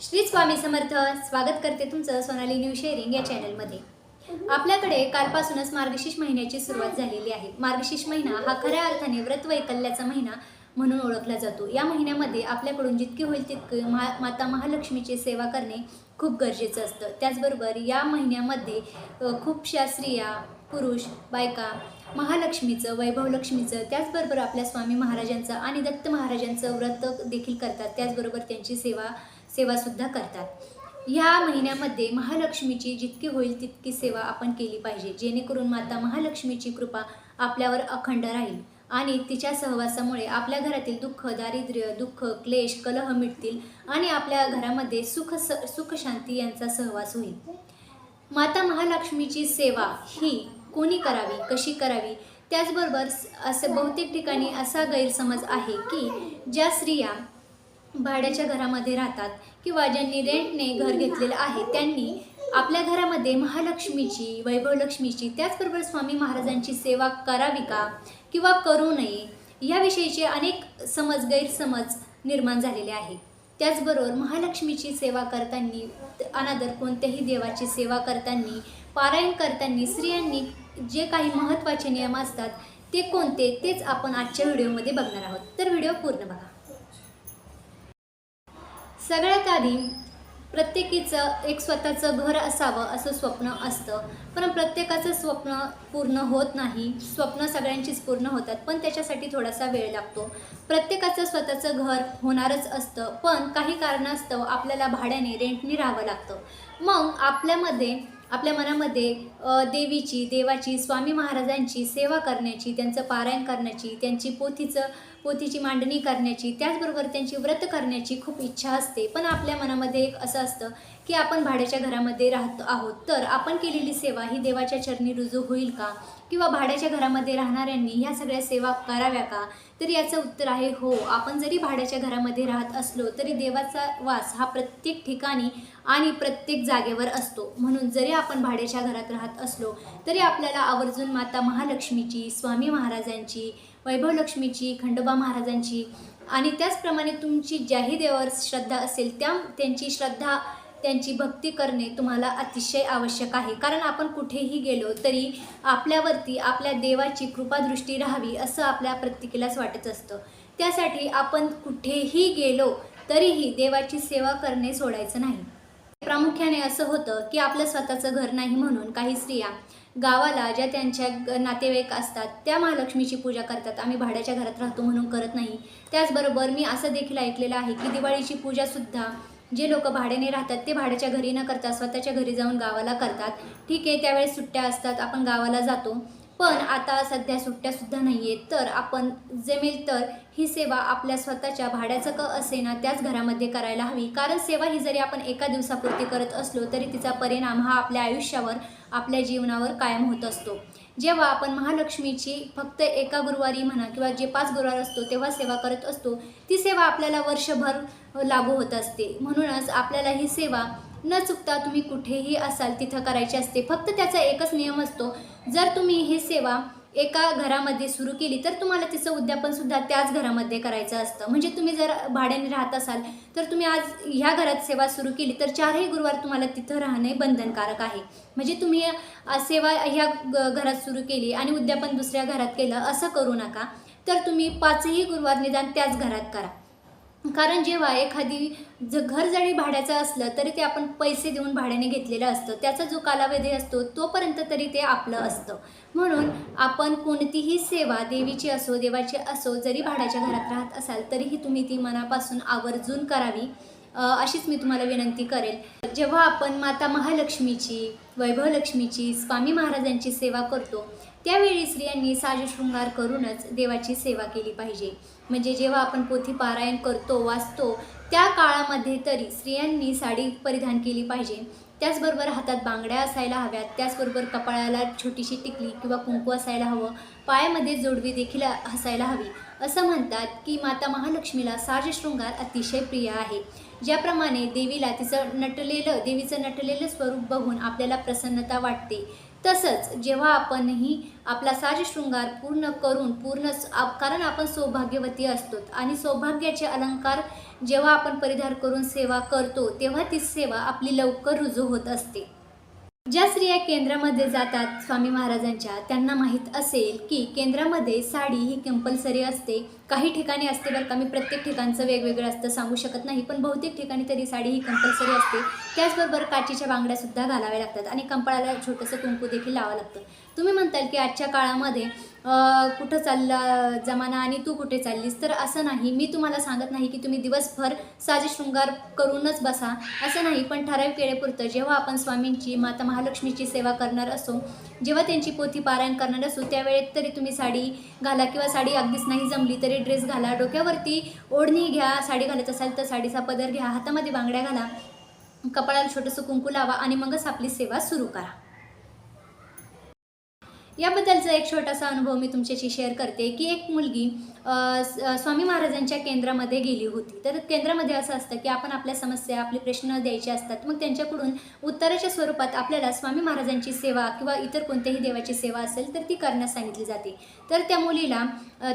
श्री स्वामी समर्थ स्वागत करते तुमचं सोनाली न्यू शेअरिंग या चॅनलमध्ये. आपल्याकडे कालपासूनच मार्गशीर्ष महिन्याची सुरुवात झालेली आहे. मार्गशीर्ष महिना हा खऱ्या अर्थाने व्रत वैकल्याचा महिना म्हणून ओळखला जातो. या महिन्यामध्ये आपल्याकडून जितके होईल तितके मा माता महालक्ष्मीची सेवा करणे खूप गरजेचं असतं. त्याचबरोबर या महिन्यामध्ये खूप खूपशा स्त्रिया पुरुष बायका महालक्ष्मीचं वैभव लक्ष्मीचं त्याचबरोबर आपल्या स्वामी महाराजांचं आणि दत्त महाराजांचं व्रत देखील करतात. त्याचबरोबर त्यांची सेवा सेवासुद्धा करतात. ह्या महिन्यामध्ये महालक्ष्मीची जितकी होईल तितकी सेवा आपण केली पाहिजे. जेणेकरून माता महालक्ष्मीची कृपा आपल्यावर अखंड राहील आणि तिच्या सहवासामुळे आपल्या घरातील दुःख दारिद्र्य दुःख क्लेश कलह मिटतील आणि आपल्या घरामध्ये सुख स सुख शांती यांचा सहवास होईल. माता महालक्ष्मीची सेवा ही कोणी करावी कशी करावी? त्याचबरोबर असं बहुतेक ठिकाणी असा गैरसमज आहे की ज्या स्त्रिया भाड्याच्या घरामध्ये राहतात किंवा ज्यांनी रेंटने घर घेतलेलं आहे त्यांनी आपल्या घरामध्ये महालक्ष्मीची वैभवलक्ष्मीची त्याचबरोबर स्वामी महाराजांची सेवा करावी का किंवा करू नये याविषयीचे अनेक समज गैरसमज निर्माण झालेले आहे. त्याचबरोबर महालक्ष्मीची सेवा करताना अनादर कोणत्याही देवाची सेवा करताना पारायण करताना स्त्रियांनी जे काही महत्त्वाचे नियम असतात ते कोणते तेच आपण आजच्या व्हिडिओमध्ये बघणार आहोत. तर व्हिडिओ पूर्ण बघा. सगळ्यात आधी प्रत्येकीचं एक स्वतःचं घर असावं असं स्वप्न असतं. पण प्रत्येकाचं स्वप्न पूर्ण होत नाही. स्वप्न सगळ्यांचीच पूर्ण होतात. पण त्याच्यासाठी थोडासा वेळ लागतो. प्रत्येकाचं स्वतःचं घर होणारच असतं. पण काही कारणास्तव आपल्याला भाड्याने रेंटने राहावं लागतं. मग आपल्यामध्ये आपल्या मनामध्ये देवीची देवाची स्वामी महाराजांची सेवा करण्याची त्यांचं पारायण करण्याची त्यांची पोथीचं पोथीची मांडणी करण्याची त्याचबरोबर त्यांची व्रत करण्याची खूप इच्छा असते. पण आपल्या मनामध्ये एक असं असतं की आपण भाड्याच्या घरामध्ये राहत आहोत. तर आपण केलेली सेवा ही देवाच्या चरणी रुजू होईल का? किंवा भाड्याच्या घरामध्ये राहणाऱ्यांनी ह्या सगळ्या सेवा कराव्या का? तर याचं उत्तर आहे हो. आपण जरी भाड्याच्या घरामध्ये राहत असलो तरी देवाचा वास हा प्रत्येक ठिकाणी आणि प्रत्येक जागेवर असतो. म्हणून जरी आपण भाड्याच्या घरात राहत असलो तरी आपल्याला आवर्जून माता महालक्ष्मीची स्वामी महाराजांची वैभवलक्ष्मीची खंडोबा महाराजांची आणि त्याचप्रमाणे तुमची ज्याही देवावर श्रद्धा असेल त्या त्यांची श्रद्धा त्यांची भक्ती करणे तुम्हाला अतिशय आवश्यक आहे. कारण आपण कुठेही गेलो तरी आपल्यावरती आपल्या देवाची कृपादृष्टी राहावी असं आपल्या प्रत्येकीलाच वाटत असतं. त्यासाठी आपण कुठेही गेलो तरीही देवाची सेवा करणे सोडायचं नाही. प्रामुख्याने असं होतं की आपलं स्वतःचं घर नाही म्हणून काही स्त्रिया गावाला ज्या त्यांच्या ग- नातेवाईक असतात त्या महालक्ष्मीची पूजा करतात. आम्ही भाड्याच्या घरात राहतो म्हणून करत नाही. त्याचबरोबर मी असं देखील ऐकलेलं आहे की दिवाळीची पूजासुद्धा जे लोक भाड्याने राहतात ते भाड्याच्या घरी न करता स्वतःच्या घरी जाऊन गावाला करतात. ठीक आहे त्यावेळेस सुट्ट्या असतात आपण गावाला जातो. पण आता सध्या सुट्ट्यासुद्धा नाही आहेत तर आपण जमेल तर ही सेवा आपल्या स्वतःच्या भाड्याचं क असेना त्याच घरामध्ये करायला हवी. कारण सेवा ही जरी आपण एका दिवसापुरती करत असलो तरी तिचा परिणाम हा आपल्या आयुष्यावर आपल्या जीवनावर कायम होत असतो. जेव्हा आपण महालक्ष्मीची फक्त एका गुरुवारी म्हणा किंवा जे पाच गुरुवार असतो तेव्हा सेवा करत असतो ती सेवा आपल्याला वर्षभर लागू होत असते. म्हणूनच आपल्याला ही सेवा न चुकता तुम्ही कुठेही असाल तिथं करायची असते. फक्त त्याचा एकच नियम असतो. जर तुम्ही ही सेवा एका घरामध्ये सुरू केली तर तुम्हाला तिचं उद्यापनसुद्धा त्याच घरामध्ये करायचं असतं. म्हणजे तुम्ही जर भाड्याने राहत असाल तर तुम्ही आज ह्या घरात सेवा सुरू केली तर चारही गुरुवार तुम्हाला तिथं राहणे बंधनकारक आहे. म्हणजे तुम्ही सेवा ह्या घरात सुरू केली आणि उद्यापन दुसऱ्या घरात केलं असं करू नका. तर तुम्ही पाचही गुरुवार निदान त्याच घरात करा. कारण जेव्हा एखादी ज घर जरी भाड्याचं असलं तरी ते आपण पैसे देऊन भाड्याने घेतलेलं असतं. त्याचा जो कालावधी असतो तोपर्यंत तरी ते आपलं असतं. म्हणून आपण कोणतीही सेवा देवीची असो देवाची असो जरी भाड्याच्या घरात राहत असाल तरीही तुम्ही ती मनापासून आवर्जून करावी. अशीच मी तुम्हाला विनंती करेल. जेव्हा आपण माता महालक्ष्मीची वैभवलक्ष्मीची स्वामी महाराजांची सेवा करतो त्यावेळी स्त्रियांनी साजशृंगार करूनच देवाची सेवा केली पाहिजे. म्हणजे जेव्हा आपण पोथी पारायण करतो वाचतो त्या काळामध्ये तरी स्त्रियांनी साडी परिधान केली पाहिजे. त्याचबरोबर हातात बांगड्या असायला हव्यात त्याचबरोबर कपाळाला छोटीशी टिकली किंवा कुंकू असायला हवं पायामध्ये जोडवी देखील असायला हवी. असं म्हणतात की माता महालक्ष्मीला साजशृंगार अतिशय प्रिय आहे. ज्याप्रमाणे देवीला तिचं नटलेलं देवीचं नटलेलं स्वरूप बघून आपल्याला प्रसन्नता वाटते. तसंच जेव्हा आपणही आपला साजशृंगार पूर्ण करून पूर्ण आप- कारण आपण सौभाग्यवती असतो आणि सौभाग्याचे अलंकार जेव्हा आपण परिधार करून सेवा करतो तेव्हा ती सेवा आपली लवकर रुजू होत असते. ज्या स्त्रिया केंद्रामध्ये जातात स्वामी महाराजांच्या त्यांना माहीत असेल की केंद्रामध्ये साडी ही कंपल्सरी असते. काही ठिकाणी असते बरं का मी प्रत्येक ठिकाणचं वेगवेगळं असतं सांगू शकत नाही पण बहुतेक ठिकाणी तरी साडी ही कंपल्सरी असते. त्याचबरोबर काचीच्या बांगड्यासुद्धा घालाव्या लागतात आणि कंपाळाला छोटंसं कुंकू देखील लावावं लागतं. तुम्ही म्हणताल की आजच्या काळामध्ये कुठं चालला जमाना आणि तू कुठे चाललीस? तर असं नाही. मी तुम्हाला सांगत नाही की तुम्ही दिवसभर साजे शृंगार करूनच बसा. असं नाही पण ठराविक वेळेपुरतं जेव्हा आपण स्वामींची माता महालक्ष्मीची सेवा करणार असो जेव्हा त्यांची पोथी पारायण करणार असू त्यावेळेत तरी तुम्ही साडी घाला किंवा साडी अगदीच नाही जमली तरी ड्रेस घाला. डोक्यावरती ओढणी घ्या साडी घालत असाल तर साडीचा पदर घ्या हातामध्ये बांगड्या घाला कपाळाला छोटंसं कुंकू लावा आणि मगच आपली सेवा सुरू करा. याबद्दलचा एक छोटासा अनुभव मी तुमच्याशी शेअर करते की एक मुलगी स्वामी महाराजांच्या केंद्रामध्ये गेली होती. तर केंद्रामध्ये असं असतं की आपण आपल्या समस्या आपले प्रश्न द्यायचे असतात. मग त्यांच्याकडून उत्तराच्या स्वरूपात आपल्याला स्वामी महाराजांची सेवा किंवा इतर कोणत्याही देवाची सेवा असेल तर ती करण्यास सांगितली जाते. तर त्या मुलीला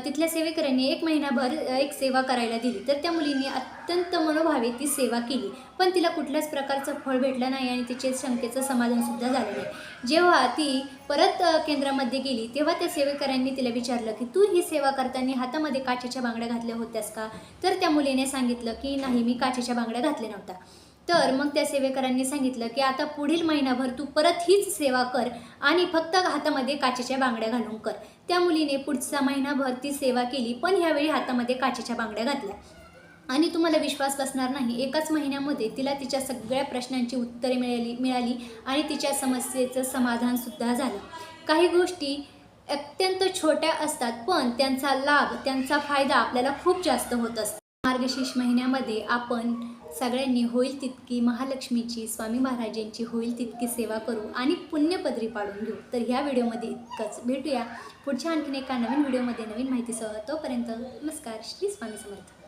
तिथल्या सेवेकऱ्यांनी एक महिनाभर एक सेवा करायला दिली. तर त्या मुलीने अत्यंत मनोभावे ती सेवा केली. पण तिला कुठल्याच प्रकारचं फळ भेटलं नाही आणि तिचे शंकेचं समाधानसुद्धा झालं नाही. जेव्हा ती परत केंद्रामध्ये गेली तेव्हा त्या सेवेकऱ्यांनी तिला विचारलं की तू ही सेवा करताना हातामध्ये काचेच्या बांगड्या घातल्या होत्यास का? तर त्या मुलीने सांगितलं की नाही मी काचेच्या बांगड्या घातल्या नव्हत्या. तर मग त्या सेवेकरांनी सांगितलं की आता पुढील महिनाभर तू परत हीच सेवा कर आणि फक्त हातामध्ये काचेच्या बांगड्या घालून कर. त्या मुलीने पुढचा महिनाभर ती सेवा केली पण ह्यावेळी हातामध्ये काचेच्या बांगड्या घातल्या. आणि तुम्हाला विश्वास बसणार नाही. एकाच महिन्यामध्ये तिला तिच्या सगळ्या प्रश्नांची उत्तरे मिळाली मिळाली आणि तिच्या समस्येचं समाधानसुद्धा झालं. काही गोष्टी अत्यंत छोट्या असतात पण त्यांचा लाभ त्यांचा फायदा आपल्याला खूप जास्त होत असतो. मार्गशीर्ष महिन्यामध्ये आपण सगळ्यांनी होईल तितकी महालक्ष्मीची स्वामी महाराजांची होईल तितकी सेवा करू आणि पुण्यपदरी पाडून घेऊ. तर ह्या व्हिडिओमध्ये इतकंच. भेटूया पुढच्या आणखीन एका नवीन व्हिडिओमध्ये नवीन माहितीसह. तोपर्यंत नमस्कार. श्री स्वामी समर्थ.